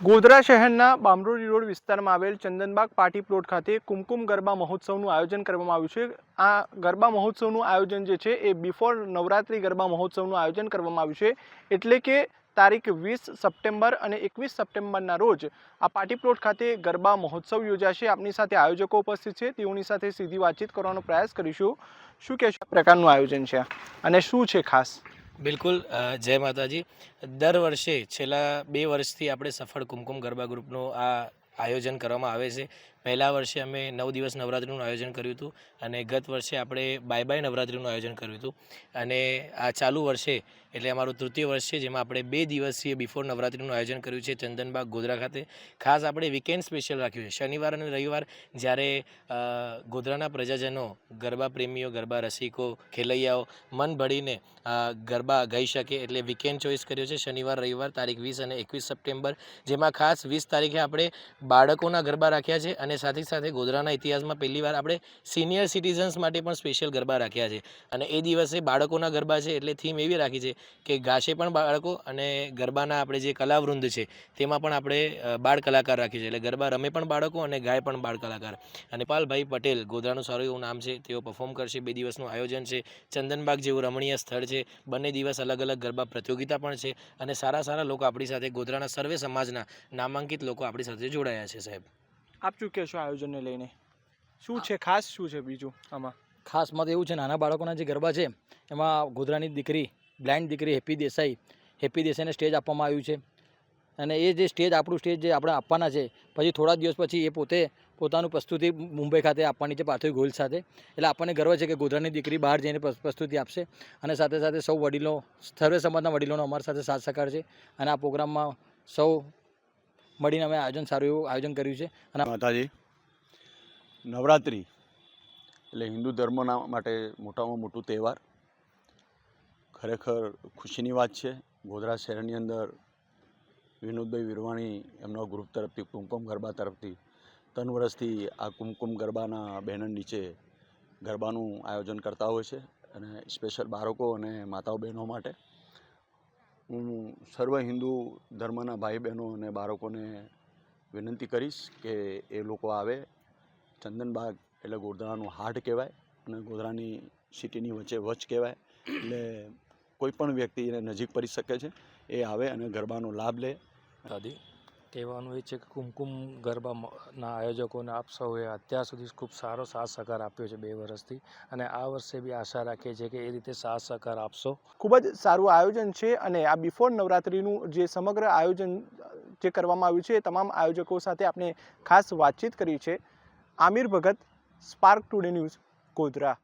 ગોધરા શહેરના બામરોડી રોડ વિસ્તારમાં આવેલ ચંદનબાગ પાર્ટી પ્લોટ ખાતે કુમકુમ ગરબા મહોત્સવનું આયોજન કરવામાં આવ્યું છે. આ ગરબા મહોત્સવનું આયોજન જે છે એ બિફોર નવરાત્રિ ગરબા મહોત્સવનું આયોજન કરવામાં આવ્યું છે. એટલે કે તારીખ વીસ સપ્ટેમ્બર અને એકવીસ સપ્ટેમ્બરના રોજ આ પાર્ટી પ્લોટ ખાતે ગરબા મહોત્સવ યોજાશે. આપની સાથે આયોજકો ઉપસ્થિત છે. તેઓની સાથે સીધી વાતચીત કરવાનો પ્રયાસ કરીશું. શું કહેશો પ્રકારનું આયોજન છે? અને શું છે ખાસ? બિલકુલ જય માતાજી. દર વર્ષે છેલ્લા બે વર્ષથી આપણે સફળ કુમકુમ ગરબા ગ્રુપનો આ આયોજન કરવામાં આવે છે. પહેલા વર્ષે અમે નવ દિવસ નવરાત્રિનું આયોજન કર્યું હતું અને ગત વર્ષે આપણે બાય બાય નવરાત્રિનું આયોજન કર્યું હતું. અને આ ચાલુ વર્ષે એટલે અમારું તૃતીય વર્ષ છે જેમાં આપણે બે દિવસીય બિફોર નવરાત્રિનું આયોજન કર્યું છે ચંદનબાગ ગોધરા ખાતે. ખાસ આપણે વીકેન્ડ સ્પેશિયલ રાખ્યું છે. શનિવાર અને રવિવાર જ્યારે ગોધરાના પ્રજાજનો ગરબા પ્રેમીઓ, ગરબા રસિકો, ખેલૈયાઓ મન ભળીને ગરબા ગાઈ શકે એટલે વીકેન્ડ ચોઈસ કર્યો છે. શનિવાર, રવિવાર તારીખ વીસ અને એકવીસ સપ્ટેમ્બર જેમાં ખાસ વીસ તારીખે આપણે બાળકોના ગરબા રાખ્યા છે અને સાથે સાથે ગોધરાના ઇતિહાસમાં પહેલીવાર આપણે સિનિયર સિટીઝન્સ માટે પણ સ્પેશિયલ ગરબા રાખ્યા છે. અને એ દિવસે બાળકોના ગરબા છે એટલે થીમ એવી રાખી છે કે ગાશે પણ બાળકો અને ગરબાના આપણે જે કલાવૃંદ છે તેમાં પણ આપણે બાળ કલાકાર રાખીએ છીએ એટલે ગરબા રમે પણ બાળકો અને ગાય પણ બાળ કલાકાર. અને પાલભાઈ પટેલ, ગોધરાનું સારું એવું નામ છે, તેઓ પરફોર્મ કરશે. બે દિવસનું આયોજન છે. ચંદનબાગ જેવું રમણીય સ્થળ છે. બંને દિવસ અલગ અલગ ગરબા પ્રતિયોગિતા પણ છે. અને સારા સારા લોકો આપણી સાથે ગોધરાના સર્વે સમાજના નામાંકિત લોકો આપણી સાથે જોડાયા છે સાહેબ. આપ શું કહેશો આયોજનને લઈને? શું છે ખાસ શું છે બીજું આમાં? ખાસ મત એવું છે નાના બાળકોના જે ગરબા છે એમાં ગોધરાની દીકરી બ્લાઇન્ડ દીકરી હેપી દેસાઈ હેપી દેસાઈને સ્ટેજ આપવામાં આવ્યું છે. અને એ જે સ્ટેજ આપણું સ્ટેજ જે આપણે આપવાના છે પછી થોડા દિવસ પછી એ પોતે પોતાનું પ્રસ્તુતિ મુંબઈ ખાતે આપવાની છે પાર્થિવ ગોહિલ સાથે. એટલે આપણને ગર્વ છે કે ગોધરાની દીકરી બહાર જઈને પ્રસ્તુતિ આપશે. અને સાથે સાથે સૌ વડીલો સર્વે સમાજના વડીલોનો અમારી સાથે સાથ સહકાર છે. અને આ પ્રોગ્રામમાં સૌ મળીને અમે આયોજન સારું એવું આયોજન કર્યું છે. અને માતાજી, નવરાત્રિ એટલે હિન્દુ ધર્મના માટે મોટામાં મોટું તહેવાર. ખરેખર ખુશીની વાત છે. ગોધરા શહેરની અંદર વિનોદભાઈ વિરવાણી એમના ગ્રુપ તરફથી, કુમકુમ ગરબા તરફથી ત્રણ વર્ષથી આ કુમકુમ ગરબાના બેનર નીચે ગરબાનું આયોજન કરતા હોય છે. અને સ્પેશિયલ બાળકો અને માતાઓ બહેનો માટે હું સર્વ હિન્દુ ધર્મના ભાઈ બહેનો અને બાળકોને વિનંતી કરીશ કે એ લોકો આવે. ચંદનબાગ એટલે ગોધરાનું હાર્ટ કહેવાય અને ગોધરાની સિટીની વચ્ચે વચ કહેવાય. એટલે કોઈ પણ વ્યક્તિ એને નજીક પડી શકે છે. એ આવે અને ગરબાનો લાભ લે. દાદી કહેવાનું એ છે કે કુમકુમ ગરબાના આયોજકોને આપ સૌએ અત્યાર સુધી ખૂબ સારો સાથ સહકાર આપ્યો છે બે વર્ષથી. અને આ વર્ષે બી આશા રાખીએ છીએ કે એ રીતે સાથ સહકાર આપશો. ખૂબ જ સારું આયોજન છે અને આ બિફોર નવરાત્રિનું જે સમગ્ર આયોજન, જે કરવામાં આવ્યું છે એ તમામ આયોજકો સાથે આપણે ખાસ વાતચીત કરી છે. Aamir Bhagat Spark Today News Godhra.